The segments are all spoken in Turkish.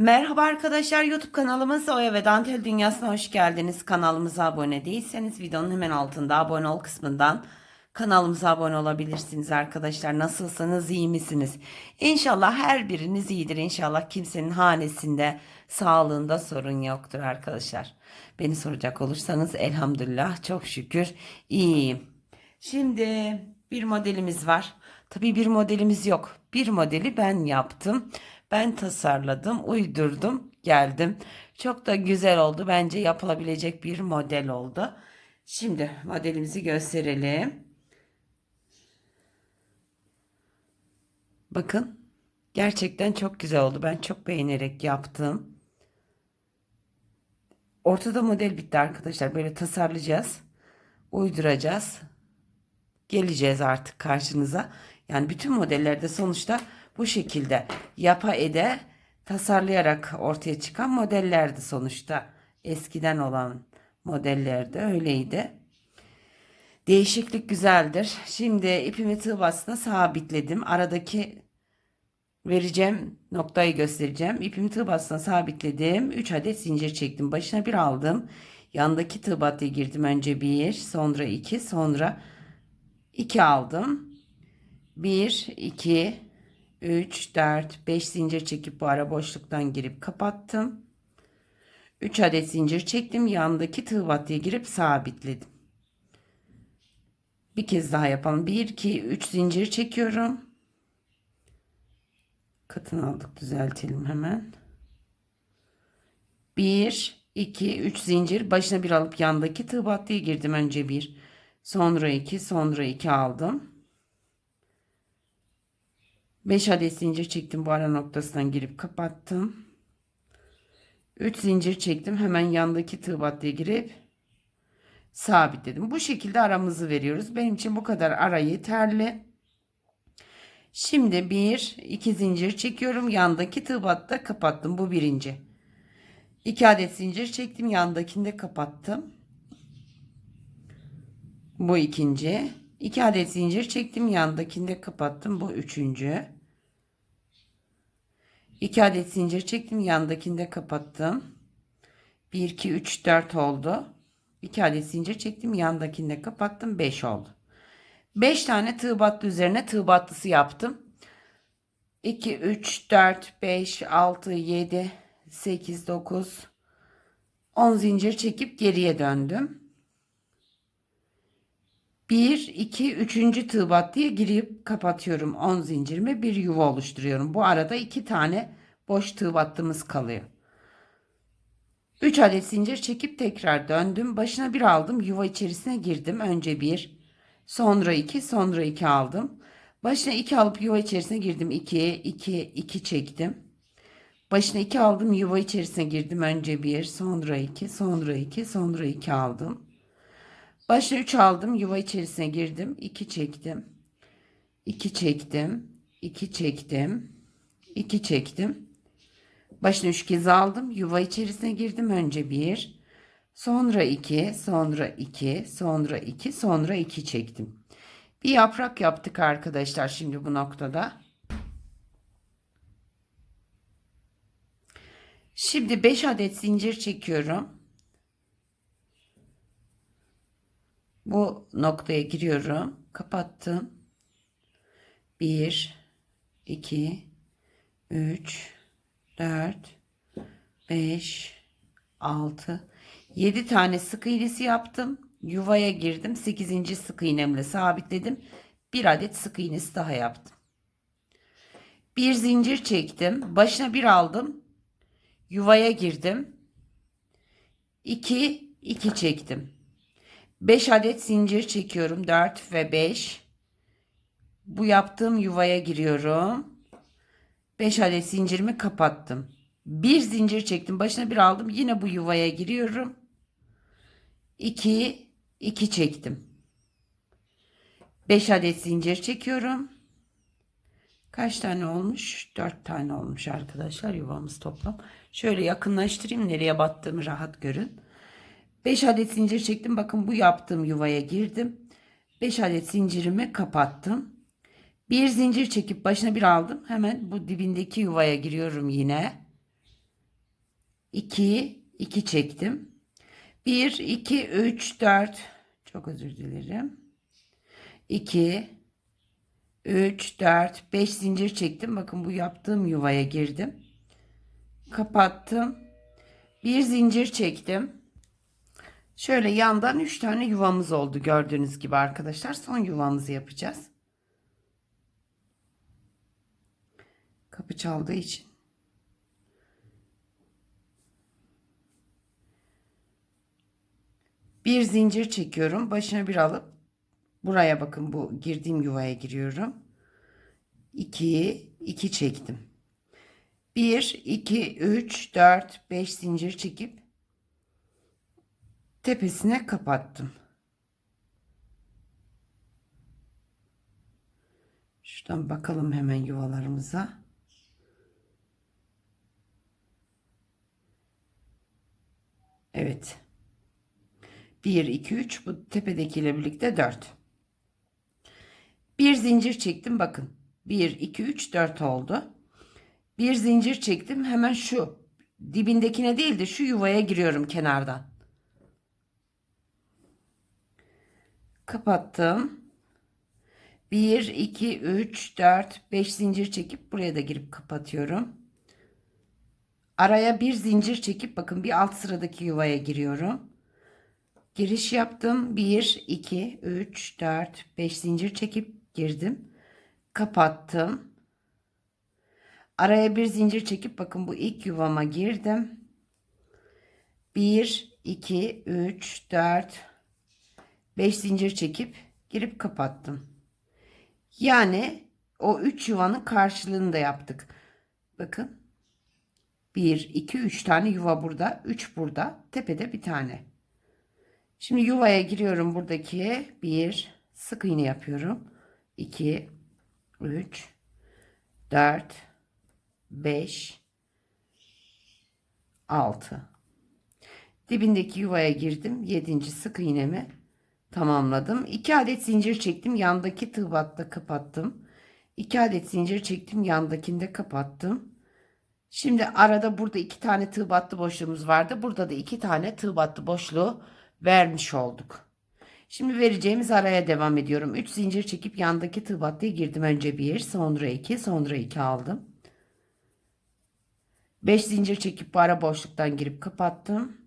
Merhaba arkadaşlar YouTube kanalımız Oya ve Dantel Dünyası'na hoş geldiniz. Kanalımıza abone değilseniz videonun hemen altında abone ol kısmından kanalımıza abone olabilirsiniz arkadaşlar. Nasılsınız iyi misiniz? İnşallah her biriniz iyidir. İnşallah kimsenin hanesinde sağlığında sorun yoktur arkadaşlar. Beni soracak olursanız elhamdülillah çok şükür iyiyim. Şimdi bir modelimiz var. Tabii bir modelimiz yok. Bir modeli ben yaptım. Ben tasarladım, uydurdum, geldim. Çok da güzel oldu. Bence yapılabilecek bir model oldu. Şimdi modelimizi gösterelim. Bakın. Gerçekten çok güzel oldu. Ben çok beğenerek yaptım. Ortada model bitti arkadaşlar. Böyle tasarlayacağız. Uyduracağız geleceğiz artık karşınıza. Yani bütün modellerde sonuçta bu şekilde yapa ede tasarlayarak ortaya çıkan modellerdi sonuçta. Eskiden olan modellerde öyleydi. Değişiklik güzeldir. Şimdi ipimi tığ bastığına sabitledim. Aradaki vereceğim noktayı göstereceğim. İpimi tığ bastığına sabitledim. 3 adet zincir çektim. Başına bir aldım. Yandaki tığ battıya girdim. Önce bir, sonra iki, sonra 2 aldım. 1, 2, 3, 4, 5 zincir çekip bu ara boşluktan girip kapattım. 3 adet zincir çektim. Yandaki tığ battıya girip sabitledim. Bir kez daha yapalım. 1, 2, 3 zincir çekiyorum. Katını aldık. Düzeltelim hemen. 1, 2, 3 zincir. Başına bir alıp yandaki tığ battıya girdim. Önce bir. Sonra 2, sonra 2 aldım. 5 adet zincir çektim bu ara noktasından girip kapattım. 3 zincir çektim. Hemen yandaki tığ battıya girip sabitledim. Bu şekilde aramızı veriyoruz. Benim için bu kadar ara yeterli. Şimdi 1, 2 zincir çekiyorum. Yandaki tığ batta kapattım. Bu birinci. 2 adet zincir çektim. Yandakini de kapattım. Bu ikinci. 2 adet zincir çektim. Yandakinde kapattım. Bu üçüncü. 2 adet zincir çektim. Yandakinde kapattım. 1, 2, 3, 4 oldu. 2 adet zincir çektim. Yandakinde kapattım. 5 oldu. 5 tane tığ battı üzerine tığ battısı yaptım. 2, 3, 4, 5, 6, 7, 8, 9, 10 zincir çekip geriye döndüm. 1, 2, 3. tığ battıya girip kapatıyorum 10 zincirimi bir yuva oluşturuyorum. Bu arada 2 tane boş tığ battığımız kalıyor. 3 adet zincir çekip tekrar döndüm. Başına bir aldım. Yuva içerisine girdim. Önce bir, sonra 2, sonra 2 aldım. Başına 2 alıp yuva içerisine girdim. 2, 2, 2 çektim. Başına 2 aldım. Yuva içerisine girdim. Önce bir, sonra 2, sonra 2, sonra 2 aldım. Başına 3 aldım. Yuva içerisine girdim. 2 çektim. 2 çektim. 2 çektim. 2 çektim. Başına 3 kez aldım. Yuva içerisine girdim. Önce 1. Sonra 2. Sonra 2. Sonra 2. Sonra 2 çektim. Bir yaprak yaptık arkadaşlar şimdi bu noktada. Şimdi 5 adet zincir çekiyorum. Bu noktaya giriyorum. Kapattım. 1 2 3 4 5 6 7 tane sık iğnesi yaptım. Yuvaya girdim. 8. sık iğnemle sabitledim. Bir adet sık iğnesi daha yaptım. Bir zincir çektim. Başına bir aldım. Yuvaya girdim. 2 2 çektim. 5 adet zincir çekiyorum. 4 ve 5. Bu yaptığım yuvaya giriyorum. 5 adet zincirimi kapattım. Bir zincir çektim. Başına bir aldım. Yine bu yuvaya giriyorum. 2 2 çektim. 5 adet zincir çekiyorum. Kaç tane olmuş? 4 tane olmuş arkadaşlar yuvamız toplam. Şöyle yakınlaştırayım nereye battığımı rahat görün. 5 adet zincir çektim. Bakın bu yaptığım yuvaya girdim. 5 adet zincirimi kapattım. Bir zincir çekip başına bir aldım. Hemen bu dibindeki yuvaya giriyorum yine. 2 2 çektim. 1 2 3 4 çok özür dilerim. 2 3 4 5 zincir çektim. Bakın bu yaptığım yuvaya girdim. Kapattım. Bir zincir çektim. Şöyle yandan 3 tane yuvamız oldu gördüğünüz gibi arkadaşlar. Son yuvamızı yapacağız. Kapı çaldığı için. Bir zincir çekiyorum. Başına bir alıp buraya bakın bu girdiğim yuvaya giriyorum. 2 2 çektim. 1 2 3 4 5 zincir çekip tepesine kapattım. Şuradan bakalım hemen yuvalarımıza. Evet. 1, 2, 3 bu tepedekiyle birlikte 4. Bir zincir çektim bakın. 1, 2, 3, 4 oldu. Bir zincir çektim hemen şu dibindekine değil de şu yuvaya giriyorum kenardan. Kapattım. 1, 2, 3, 4, 5 zincir çekip buraya da girip kapatıyorum. Araya bir zincir çekip bakın bir alt sıradaki yuvaya giriyorum. Giriş yaptım. 1, 2, 3, 4, 5 zincir çekip girdim. Kapattım. Araya bir zincir çekip bakın bu ilk yuvama girdim. 1, 2, 3, 4, 5 zincir çekip girip kapattım. Yani o 3 yuvanın karşılığını da yaptık. Bakın. 1, 2, 3 tane yuva burada. 3 burada. Tepede bir tane. Şimdi yuvaya giriyorum buradaki. 1. Sık iğne yapıyorum. 2, 3, 4, 5, 6. Dibindeki yuvaya girdim. 7. sık iğnemi tamamladım. 2 adet zincir çektim. Yandaki tığ batta kapattım. 2 adet zincir çektim. Yandakinde kapattım. Şimdi arada burada iki tane tığ boşluğumuz vardı. Burada da iki tane tığ boşluğu vermiş olduk. Şimdi vereceğimiz araya devam ediyorum. 3 zincir çekip yandaki tığ girdim. Önce 1, sonra 2, sonra 2 aldım. 5 zincir çekip bu ara boşluktan girip kapattım.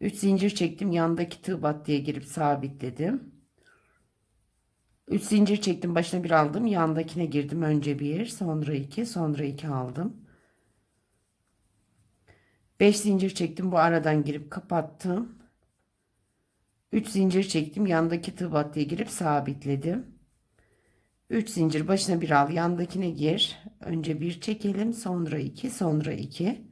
3 zincir çektim. Yandaki tığ battıya girip sabitledim. 3 zincir çektim. Başına bir aldım. Yandakine girdim. Önce 1, sonra 2, sonra 2 aldım. 5 zincir çektim. Bu aradan girip kapattım. 3 zincir çektim. Yandaki tığ battıya girip sabitledim. 3 zincir başına bir al. Yandakine gir. Önce bir çekelim. Sonra 2, sonra 2.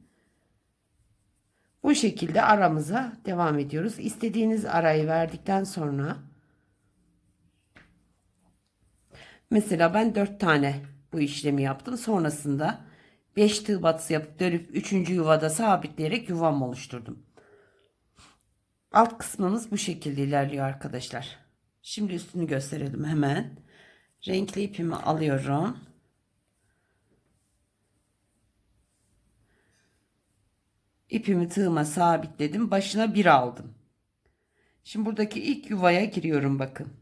Bu şekilde aramıza devam ediyoruz. İstediğiniz arayı verdikten sonra mesela ben 4 tane bu işlemi yaptım. Sonrasında 5 tığ batısı yapıp dönüp 3. yuvada sabitleyerek yuvam oluşturdum. Alt kısmımız bu şekilde ilerliyor arkadaşlar. Şimdi üstünü gösterelim hemen. Renkli ipimi alıyorum. İpimi tığıma sabitledim. Başına bir aldım. Şimdi buradaki ilk yuvaya giriyorum bakın.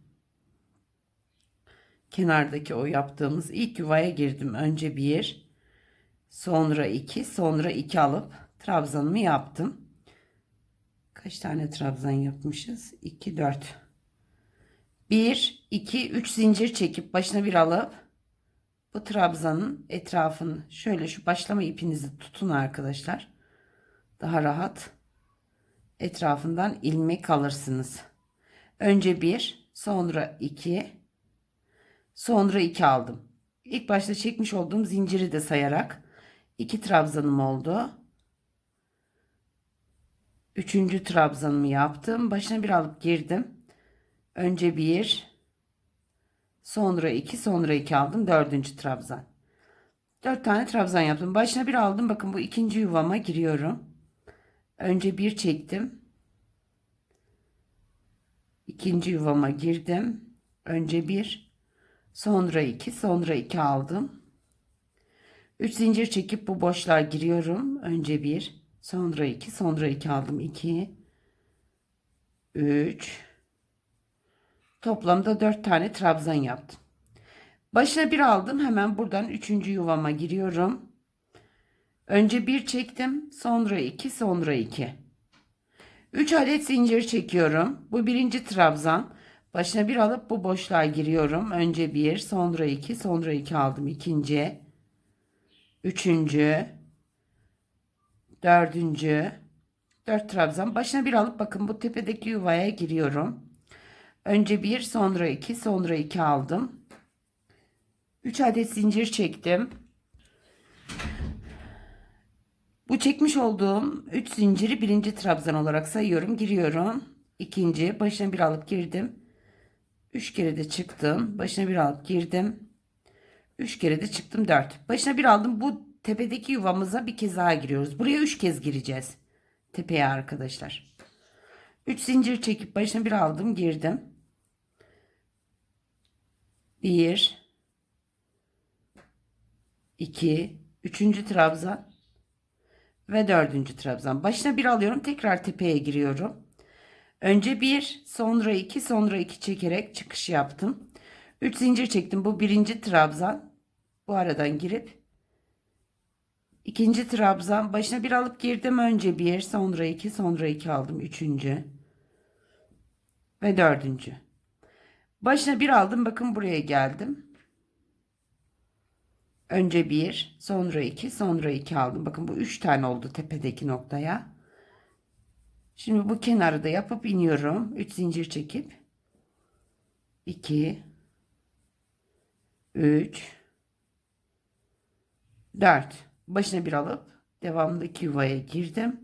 Kenardaki o yaptığımız ilk yuvaya girdim. Önce bir, sonra iki, sonra iki alıp trabzanımı yaptım. Kaç tane trabzan yapmışız? 2, 4. 1, 2, 3 zincir çekip başına bir alıp bu trabzanın etrafını şöyle şu başlama ipinizi tutun arkadaşlar. Daha rahat etrafından ilmek alırsınız. Önce 1, sonra 2, sonra 2 aldım. İlk başta çekmiş olduğum zinciri de sayarak 2 trabzanım oldu. Üçüncü trabzanımı yaptım. Başına bir alıp girdim. Önce bir, sonra iki, sonra iki aldım. Dördüncü trabzan. Dört tane trabzan yaptım. Başına bir aldım. Bakın bu ikinci yuvama giriyorum. Önce bir çektim. İkinci yuvama girdim. Önce bir, sonra iki, sonra iki aldım. Üç zincir çekip bu boşluğa giriyorum. Önce bir, Sonra 2, sonra 2 aldım. 2 3 Toplamda 4 tane trabzan yaptım. Başına bir aldım. Hemen buradan 3. yuvama giriyorum. Önce bir çektim. Sonra 2, sonra 2. 3 adet zincir çekiyorum. Bu birinci trabzan. Başına bir alıp bu boşluğa giriyorum. Önce bir, sonra iki, sonra iki aldım. İkinci, üçüncü, dördüncü, dört trabzan. Başına bir alıp bakın bu tepedeki yuvaya giriyorum. Önce bir, sonra iki, sonra iki aldım. Üç adet zincir çektim. Bu çekmiş olduğum 3 zinciri birinci trabzan olarak sayıyorum. Giriyorum. İkinci. Başına bir alıp girdim. 3 kere de çıktım. Başına bir alıp girdim. 3 kere de çıktım 4. Başına bir aldım. Bu tepedeki yuvamıza bir kez daha giriyoruz. Buraya 3 kez gireceğiz. Tepeye arkadaşlar. 3 zincir çekip başına bir aldım. Girdim. 1 2 3. trabzan ve dördüncü trabzan. Başına bir alıyorum. Tekrar tepeye giriyorum. Önce bir, sonra iki, sonra iki çekerek çıkış yaptım. Üç zincir çektim. Bu birinci trabzan. Bu aradan girip ikinci trabzan. Başına bir alıp girdim. Önce bir, sonra iki, sonra iki aldım. Üçüncü ve dördüncü. Başına bir aldım. Bakın buraya geldim. Önce bir, sonra iki, sonra iki aldım. Bakın bu üç tane oldu tepedeki noktaya. Şimdi bu kenarı da yapıp iniyorum. Üç zincir çekip. iki, üç, dört. Başına bir alıp devamındaki yuvaya girdim.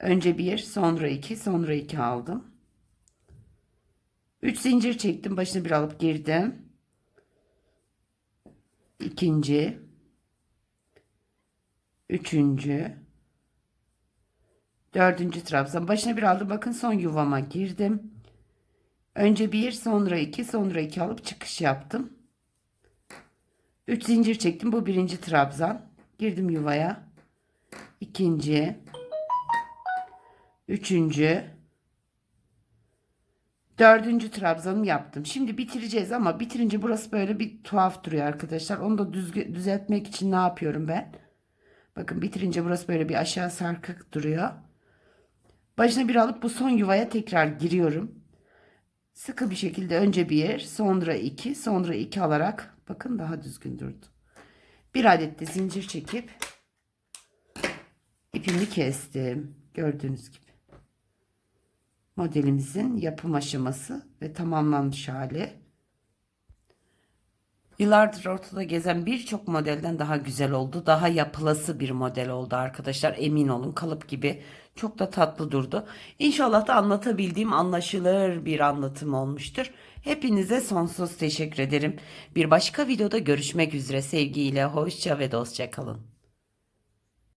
Önce bir, sonra iki, sonra iki aldım. Üç zincir çektim. Başına bir alıp girdim ikinci, üçüncü, dördüncü trabzan. Başına bir aldım. Bakın son yuvama girdim. Önce bir, sonra iki, sonra iki alıp çıkış yaptım. Üç zincir çektim. Bu birinci trabzan. Girdim yuvaya. İkinci, üçüncü, Dördüncü trabzanımı yaptım. Şimdi bitireceğiz ama bitirince burası böyle bir tuhaf duruyor arkadaşlar. Onu da düzgü, düzeltmek için ne yapıyorum ben? Bakın bitirince burası böyle bir aşağı sarkık duruyor. Başına bir alıp bu son yuvaya tekrar giriyorum. Sıkı bir şekilde önce bir, sonra iki, sonra iki alarak bakın daha düzgün durdu. Bir adet de zincir çekip ipimi kestim. Gördüğünüz gibi modelimizin yapım aşaması ve tamamlanmış hali. Yıllardır ortada gezen birçok modelden daha güzel oldu. Daha yapılası bir model oldu arkadaşlar. Emin olun kalıp gibi çok da tatlı durdu. İnşallah da anlatabildiğim anlaşılır bir anlatım olmuştur. Hepinize sonsuz teşekkür ederim. Bir başka videoda görüşmek üzere sevgiyle hoşça ve dostça kalın.